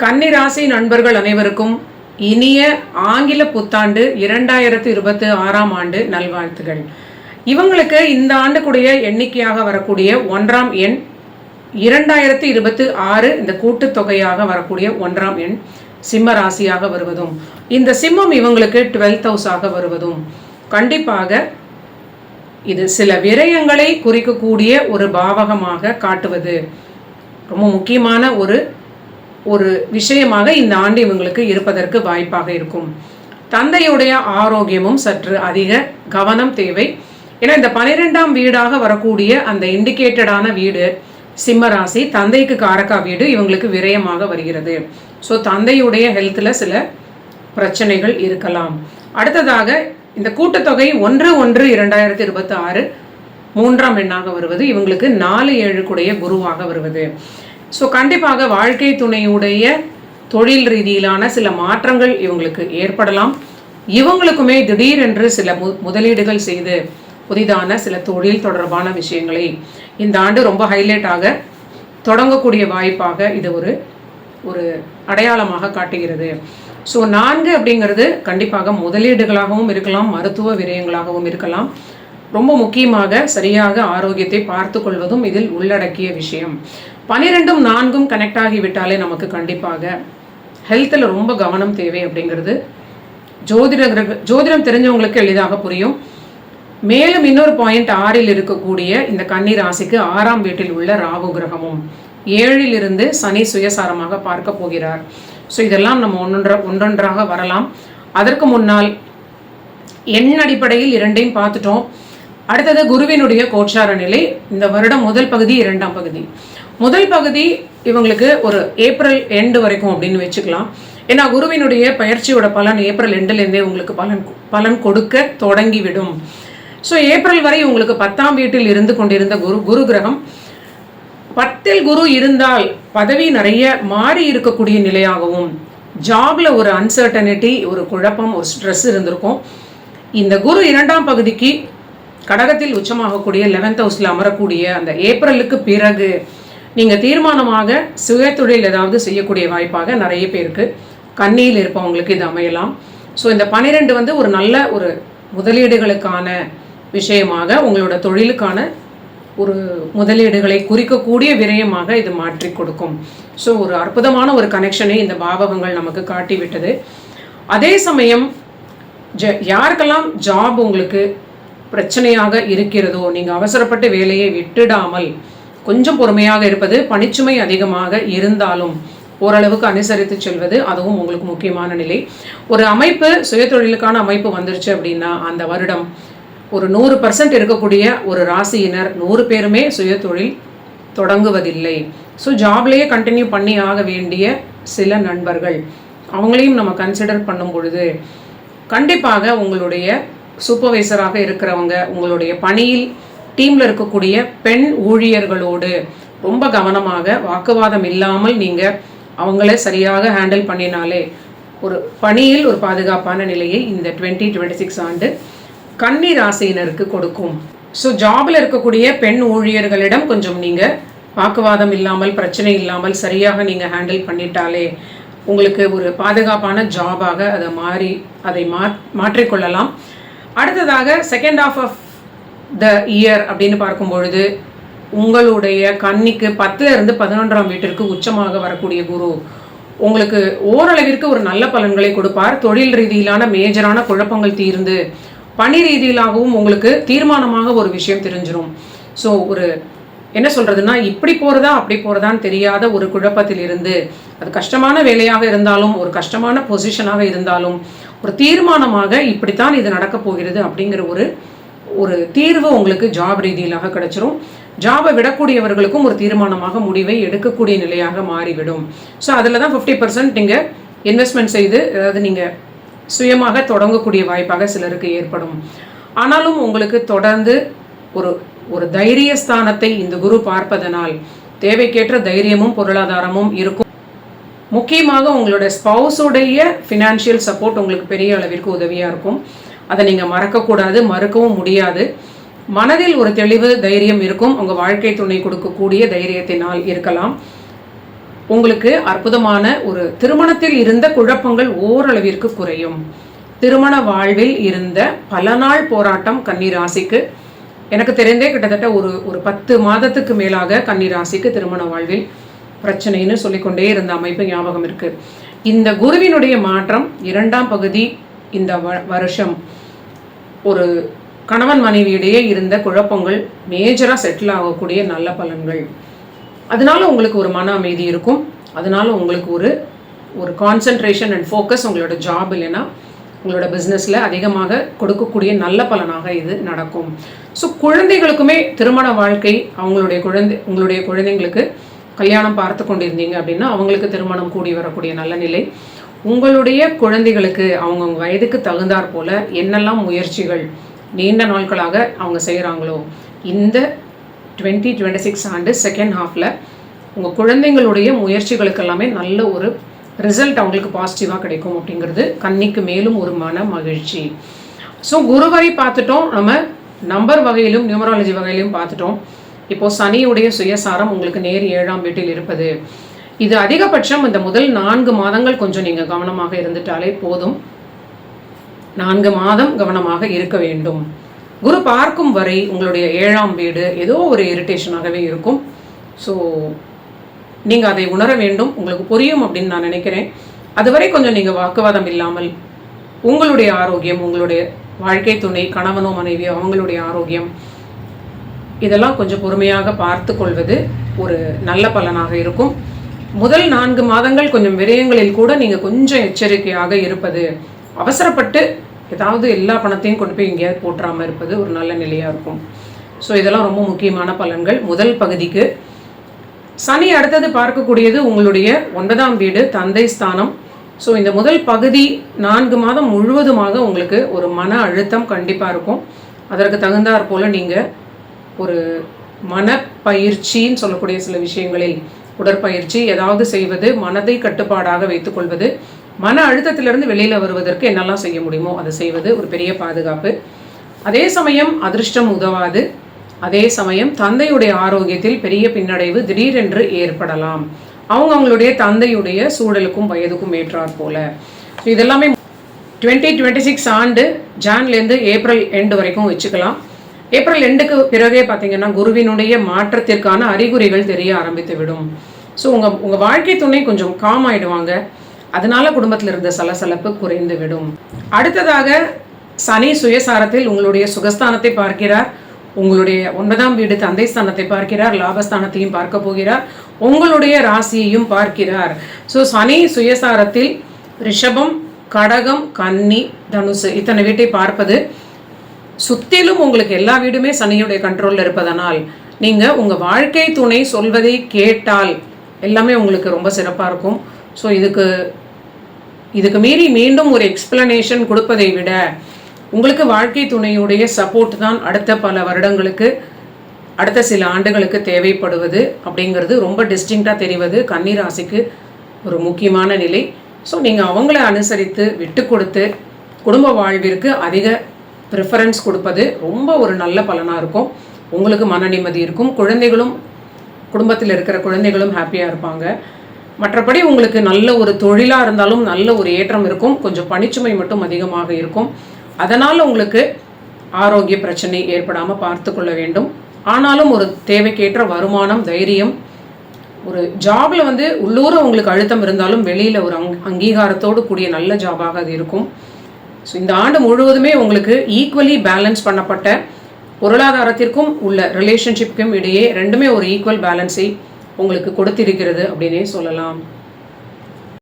கன்னிராசி நண்பர்கள் அனைவருக்கும் இனிய ஆங்கில புத்தாண்டு இரண்டாயிரத்து இருபத்தி ஆறாம் ஆண்டு நல்வாழ்த்துகள். இவங்களுக்கு இந்த ஆண்டுக்குடைய எண்ணிக்கையாக வரக்கூடிய ஒன்றாம் எண் இரண்டாயிரத்து இருபத்தி ஆறு இந்த கூட்டுத்தொகையாக வரக்கூடிய ஒன்றாம் எண் சிம்ம ராசியாக வருவதும் இந்த சிம்மம் இவங்களுக்கு டுவெல்த் ஹவுஸாக வருவதும். கண்டிப்பாக இது சில விரயங்களை குறிக்கக்கூடிய ஒரு பாவகமாக காட்டுவது. ரொம்ப முக்கியமான ஒரு ஒரு விஷயமாக இந்த ஆண்டு இவங்களுக்கு இருப்பதற்கு வாய்ப்பாக இருக்கும். தந்தையுடைய ஆரோக்கியமும் சற்று அதிக கவனம் தேவை. ஏன்னா இந்த பனிரெண்டாம் வீடாக வரக்கூடிய அந்த இண்டிகேட்டடான வீடு சிம்மராசி தந்தைக்கு காரக்கா வீடு இவங்களுக்கு விரயமாக வருகிறது. ஸோ தந்தையுடைய ஹெல்த்தில் சில பிரச்சனைகள் இருக்கலாம். அடுத்ததாக இந்த கூட்டத்தொகை ஒன்று ஒன்று இரண்டாயிரத்தி இருபத்தி ஆறு மூன்றாம் எண்ணாக வருவது இவங்களுக்கு நாலு ஏழு குருவாக வருவது. ஸோ கண்டிப்பாக வாழ்க்கை துணையுடைய தொழில் ரீதியிலான சில மாற்றங்கள் இவங்களுக்கு ஏற்படலாம். இவங்களுக்குமே திடீரென்று சில மு முதலீடுகள் செய்து புதிதான சில தொழில் தொடர்பான விஷயங்களை இந்த ஆண்டு ரொம்ப ஹைலைட்டாக தொடங்கக்கூடிய வாய்ப்பாக இது ஒரு ஒரு அடையாளமாக காட்டுகிறது. ஸோ நான்கு அப்படிங்கிறது கண்டிப்பாக முதலீடுகளாகவும் இருக்கலாம் மருத்துவ விரயங்களாகவும் இருக்கலாம். ரொம்ப முக்கியமாக சரியாக ஆரோக்கியத்தை பார்த்து கொள்வதும் இதில் உள்ளடக்கிய விஷயம். பனிரெண்டும் நான்கும் கனெக்ட் ஆகிவிட்டாலே நமக்கு கண்டிப்பாக ஹெல்த்தில் ரொம்ப கவனம் தேவை அப்படிங்கிறது. ஜோதிட கிரக ஜோதிடம் தெரிஞ்சவங்களுக்கு எளிதாக புரியும். மேலும் இன்னொரு பாயிண்ட் ஆறில் இருக்கக்கூடிய இந்த கன்னி ராசிக்கு ஆறாம் வீட்டில் உள்ள ராகு கிரகமும் ஏழில் இருந்து சனி சுயசாரமாக பார்க்க போகிறார். ஸோ இதெல்லாம் நம்ம ஒன்றொன்ற ஒன்றொன்றாக வரலாம். அதற்கு முன்னால் எண் அடிப்படையில் இரண்டையும் பார்த்துட்டோம். அடுத்தது குருவினுடைய கோச்சார நிலை. இந்த வருடம் முதல் பகுதி இரண்டாம் பகுதி. முதல் பகுதி இவங்களுக்கு ஒரு ஏப்ரல் எண்டு வரைக்கும் அப்படின்னு வச்சுக்கலாம். ஏன்னா குருவினுடைய பயிற்சியோட பலன் ஏப்ரல் எண்டுலேருந்தே உங்களுக்கு பலன் பலன் கொடுக்க தொடங்கிவிடும். ஸோ ஏப்ரல் வரை உங்களுக்கு பத்தாம் வீட்டில் இருந்து கொண்டிருந்த குரு குரு கிரகம் பத்தில் குரு இருந்தால் பதவி நிறைய மாறி இருக்கக்கூடிய நிலையாகவும் ஜாப்ல ஒரு அன்சர்டனிட்டி ஒரு குழப்பம் ஒரு ஸ்ட்ரெஸ் இருந்திருக்கும். இந்த குரு இரண்டாம் பகுதிக்கு கடகத்தில் உச்சமாகக்கூடிய லெவன்த் ஹவுஸில் அமரக்கூடிய அந்த ஏப்ரலுக்கு பிறகு நீங்கள் தீர்மானமாக சுய தொழில் ஏதாவது செய்யக்கூடிய வாய்ப்பாக நிறைய பேருக்கு கண்ணியில் இருப்பவங்களுக்கு இது அமையலாம். ஸோ இந்த பன்னிரெண்டு வந்து ஒரு நல்ல ஒரு முதலீடுகளுக்கான விஷயமாக உங்களோட தொழிலுக்கான ஒரு முதலீடுகளை குறிக்கக்கூடிய விரயமாக இது மாற்றி கொடுக்கும். ஸோ ஒரு அற்புதமான ஒரு கனெக்ஷனை இந்த பாவகங்கள் நமக்கு காட்டிவிட்டது. அதே சமயம் ஜ யாருக்கெல்லாம் ஜாப் உங்களுக்கு பிரச்சனையாக இருக்கிறதோ நீங்கள் அவசரப்பட்டு வேலையை விட்டுடாமல் கொஞ்சம் பொறுமையாக இருப்பது பணிச்சுமை அதிகமாக இருந்தாலும் ஓரளவுக்கு அனுசரித்து செல்வது அதுவும் உங்களுக்கு முக்கியமான நிலை. ஒரு அமைப்பு சுயதொழிலுக்கான அமைப்பு வந்துருச்சு அப்படின்னா அந்த வருடம் ஒரு நூறு பர்சன்ட் இருக்கக்கூடிய ஒரு ராசியினர் நூறு பேருமே சுயதொழில் தொடங்குவதில்லை. ஸோ ஜாப்லேயே கண்டினியூ பண்ணி ஆக வேண்டிய சில நண்பர்கள் அவங்களையும் நம்ம கன்சிடர் பண்ணும் பொழுது கண்டிப்பாக உங்களுடைய சூப்பர்வைசராக இருக்கிறவங்க உங்களுடைய பணியில் டீமில் இருக்கக்கூடிய பெண் ஊழியர்களோடு ரொம்ப கவனமாக வாக்குவாதம் இல்லாமல் நீங்கள் அவங்கள சரியாக ஹேண்டில் பண்ணினாலே ஒரு பணியில் ஒரு பாதுகாப்பான நிலையை இந்த டுவெண்ட்டி டுவெண்ட்டி சிக்ஸ் ஆண்டு கன்னி ராசியினருக்கு கொடுக்கும். ஸோ ஜாபில் இருக்கக்கூடிய பெண் ஊழியர்களிடம் கொஞ்சம் நீங்கள் வாக்குவாதம் இல்லாமல் பிரச்சனை இல்லாமல் சரியாக நீங்கள் ஹேண்டில் பண்ணிட்டாலே உங்களுக்கு ஒரு பாதுகாப்பான ஜாபாக அதை மாறி அதை மா மாற்றிக்கொள்ளலாம். அடுத்ததாக second of of the year அப்படின்னு பார்க்கும் பொழுது உங்களுடைய கன்னிக்கு பத்துல இருந்து பதினொன்றாம் வீட்டிற்கு உச்சமாக வரக்கூடிய குரு உங்களுக்கு ஓரளவிற்கு ஒரு நல்ல பலன்களை கொடுப்பார். தொழில் ரீதியிலான மேஜரான குழப்பங்கள் தீர்ந்து பணி ரீதியிலாகவும் உங்களுக்கு தீர்மானமாக ஒரு விஷயம் தெரிஞ்சிடும் ஸோ ஒரு என்ன சொல்கிறதுனா இப்படி போகிறதா அப்படி போகிறதான்னு தெரியாத ஒரு குழப்பத்தில் இருந்து அது கஷ்டமான வேலையாக இருந்தாலும் ஒரு கஷ்டமான பொசிஷனாக இருந்தாலும் ஒரு தீர்மானமாக இப்படித்தான் இது நடக்க போகிறது அப்படிங்கிற ஒரு ஒரு தீர்வு உங்களுக்கு ஜாப் ரீதியிலாக கிடைச்சிரும். ஜாபை விடக்கூடியவர்களுக்கும் ஒரு தீர்மானமாக முடிவை எடுக்கக்கூடிய நிலையாக மாறிவிடும். ஸோ அதில் தான் ஃபிஃப்டி பர்சன்ட் நீங்கள் இன்வெஸ்ட்மெண்ட் செய்து அதாவது நீங்கள் சுயமாக தொடங்கக்கூடிய வாய்ப்பாக சிலருக்கு ஏற்படும். ஆனாலும் உங்களுக்கு தொடர்ந்து ஒரு ஒரு தைரிய ஸ்தானத்தை இந்த குரு பார்ப்பதனால் தேவைக்கேற்ற தைரியமும் பொருளாதாரமும் இருக்கும். முக்கியமாக உங்களோட ஸ்பவுஸுடைய ஃபினான்ஷியல் சப்போர்ட் உங்களுக்கு பெரிய அளவிற்கு உதவியாக இருக்கும். அதை நீங்கள் மறக்கக்கூடாது மறுக்கவும் முடியாது. மனதில் ஒரு தெளிவு தைரியம் இருக்கும். உங்கள் வாழ்க்கை துணை கொடுக்கக்கூடிய தைரியத்தினால் இருக்கலாம். உங்களுக்கு அற்புதமான ஒரு திருமணத்தில் இருந்த குழப்பங்கள் ஓரளவிற்கு குறையும். திருமண வாழ்வில் இருந்த பல நாள் போராட்டம் கன்னிராசிக்கு எனக்கு தெரிந்தே கிட்டத்தட்ட ஒரு ஒரு பத்து மாதத்துக்கு மேலாக கன்னிராசிக்கு திருமண வாழ்வில் பிரச்சனைன்னு சொல்லிக்கொண்டே இருந்த அமைப்பு ஞாபகம் இருக்கு. இந்த குருவினுடைய மாற்றம் இரண்டாம் பகுதி இந்த வருஷம். ஒரு கணவன் மனைவியிடையே இருந்த குழப்பங்கள் மேஜராக செட்டில் ஆகக்கூடிய நல்ல பலன்கள். அதனால உங்களுக்கு ஒரு மன அமைதி இருக்கும். அதனால உங்களுக்கு ஒரு ஒரு கான்சென்ட்ரேஷன் அண்ட் ஃபோக்கஸ் உங்களோட ஜாப் இல்லைன்னா உங்களோட பிஸ்னஸில் அதிகமாக கொடுக்கக்கூடிய நல்ல பலனாக இது நடக்கும். ஸோ குழந்தைகளுக்குமே திருமண வாழ்க்கை அவங்களுடைய குழந்தை உங்களுடைய குழந்தைங்களுக்கு கல்யாணம் பார்த்து கொண்டிருந்தீங்க அப்படின்னா அவங்களுக்கு திருமணம் கூடி வரக்கூடிய நல்ல நிலை. உங்களுடைய குழந்தைகளுக்கு அவங்கவுங்க வயதுக்கு தகுந்தாற் போல என்னெல்லாம் முயற்சிகள் நீண்ட நாட்களாக அவங்க செய்கிறாங்களோ இந்த டுவெண்ட்டி டுவெண்ட்டி சிக்ஸ் ஆண்டு செகண்ட் ஹாஃபில் உங்கள் குழந்தைங்களுடைய முயற்சிகளுக்கு எல்லாமே நல்ல ஒரு ரிசல்ட் அவங்களுக்கு பாசிட்டிவாக கிடைக்கும் அப்படிங்கிறது கன்னிக்கு மேலும் ஒரு மன மகிழ்ச்சி. ஸோ குருவரை பார்த்துட்டோம். நம்ம நம்பர் வகையிலும் நியூமராலஜி வகையிலும் பார்த்துட்டோம். இப்போ சனியுடைய சுயசாரம் உங்களுக்கு நேர் ஏழாம் வீட்டில் இருப்பது. இது அதிகபட்சம் இந்த முதல் நான்கு மாதங்கள் கொஞ்சம் நீங்கள் கவனமாக இருந்துட்டாலே போதும். நான்கு மாதம் கவனமாக இருக்க வேண்டும். குரு பார்க்கும் வரை உங்களுடைய ஏழாம் வீடு ஏதோ ஒரு இரிட்டேஷனாகவே இருக்கும். ஸோ நீங்கள் அதை உணர வேண்டும். உங்களுக்கு புரியும் அப்படின்னு நான் நினைக்கிறேன். அதுவரை கொஞ்சம் நீங்கள் வாக்குவாதம் இல்லாமல் உங்களுடைய ஆரோக்கியம் உங்களுடைய வாழ்க்கை துணை கணவனோ மனைவியோ அவங்களுடைய ஆரோக்கியம் இதெல்லாம் கொஞ்சம் பொறுமையாக பார்த்து கொள்வது ஒரு நல்ல பலனாக இருக்கும். முதல் நான்கு மாதங்கள் கொஞ்சம் விரயங்களில் கூட நீங்கள் கொஞ்சம் எச்சரிக்கையாக இருப்பது அவசரப்பட்டு ஏதாவது எல்லா பணத்தையும் கொண்டு போய் எங்கேயாவது போட்டுறாமல் இருப்பது ஒரு நல்ல நிலையாக இருக்கும். ஸோ இதெல்லாம் ரொம்ப முக்கியமான பலன்கள். முதல் பகுதிக்கு சனி அடுத்தது பார்க்கக்கூடியது உங்களுடைய ஒன்பதாம் வீடு தந்தை ஸ்தானம். ஸோ இந்த முதல் பகுதி நான்கு மாதம் முழுவதுமாக உங்களுக்கு ஒரு மன அழுத்தம் கண்டிப்பாக இருக்கும். அதற்கு தகுந்தாற் போல் நீங்கள் ஒரு மனப்பயிற்சின்னு சொல்லக்கூடிய சில விஷயங்களில் உடற்பயிற்சி ஏதாவது செய்வது மனதை கட்டுப்பாடாக வைத்துக்கொள்வது மன அழுத்தத்திலிருந்து வெளியில் வருவதற்கு என்னெல்லாம் செய்ய முடியுமோ அதை செய்வது ஒரு பெரிய பாதுகாப்பு. அதே சமயம் அதிர்ஷ்டம் உதவாது. அதே சமயம் தந்தையுடைய ஆரோக்கியத்தில் பெரிய பின்னடைவு திடீரென்று ஏற்படலாம். அவங்க அவங்களுடைய தந்தையுடைய சூழலுக்கும் வயதுக்கும் ஏற்றார் போல. இதெல்லாமே டுவெண்ட்டி டுவெண்ட்டி சிக்ஸ் ஆண்டு ஜான்லேருந்து ஏப்ரல் எண்டு வரைக்கும் வச்சுக்கலாம். ஏப்ரல் ரெண்டுக்கு பிறகே பார்த்தீங்கன்னா குருவினுடைய மாற்றத்திற்கான அறிகுறிகள் தெரிய ஆரம்பித்து விடும் ஸோ உங்கள் உங்கள் வாழ்க்கை துணை கொஞ்சம் காம் ஆயிடுவாங்க. அதனால குடும்பத்தில் இருந்த சலசலப்பு குறைந்து விடும் அடுத்ததாக சனி சுயசாரத்தில் உங்களுடைய சுகஸ்தானத்தை பார்க்கிறார். உங்களுடைய ஒன்பதாம் வீடு தந்தை ஸ்தானத்தை பார்க்கிறார். லாபஸ்தானத்தையும் பார்க்க போகிறார். உங்களுடைய ராசியையும் பார்க்கிறார். ஸோ சனி சுயசாரத்தில் ரிஷபம் கடகம் கன்னி தனுசு இத்தனை வீட்டை பார்ப்பது சுத்திலும் உங்களுக்கு எல்லா வீடுமே சனியுடைய கண்ட்ரோலில் இருப்பதனால் நீங்கள் உங்கள் வாழ்க்கை துணை சொல்வதை கேட்டால் எல்லாமே உங்களுக்கு ரொம்ப சிறப்பாக இருக்கும். ஸோ இதுக்கு இதுக்கு மீறி மீண்டும் ஒரு எக்ஸ்பிளனேஷன் கொடுப்பதை விட உங்களுக்கு வாழ்க்கை துணையுடைய சப்போர்ட் தான் அடுத்த பல வருடங்களுக்கு அடுத்த சில ஆண்டுகளுக்கு தேவைப்படுவது அப்படிங்கிறது ரொம்ப டிஸ்டிங்டாக தெரிவது கன்னிராசிக்கு ஒரு முக்கியமான நிலை. ஸோ நீங்கள் அவங்கள அனுசரித்து விட்டு கொடுத்து குடும்ப வாழ்விற்கு அதிக ப்ரிஃபரன்ஸ் கொடுப்பது ரொம்ப ஒரு நல்ல பலனாக இருக்கும். உங்களுக்கு மன நிம்மதி இருக்கும். குழந்தைகளும் குடும்பத்தில் இருக்கிற குழந்தைகளும் ஹாப்பியாக இருப்பாங்க. மற்றபடி உங்களுக்கு நல்ல ஒரு தொழிலாக இருந்தாலும் நல்ல ஒரு ஏற்றம் இருக்கும். கொஞ்சம் பணிச்சுமை மட்டும் அதிகமாக இருக்கும். அதனால் உங்களுக்கு ஆரோக்கிய பிரச்சனை ஏற்படாமல் பார்த்து கொள்ள வேண்டும். ஆனாலும் ஒரு தேவைக்கேற்ற வருமானம் தைரியம் ஒரு ஜாபில் வந்து உள்ளூர உங்களுக்கு அழுத்தம் இருந்தாலும் வெளியில் ஒரு அங் அங்கீகாரத்தோடு கூடிய நல்ல ஜாபாக அது இருக்கும். ஸோ இந்த ஆண்டு முழுவதுமே உங்களுக்கு ஈக்குவலி பேலன்ஸ் பண்ணப்பட்ட பொருளாதாரத்திற்கும் உள்ள ரிலேஷன்ஷிப்புக்கும் இடையே ரெண்டுமே ஒரு ஈக்குவல் பேலன்ஸை உங்களுக்கு கொடுத்திருக்கிறது அப்படின்னே சொல்லலாம்.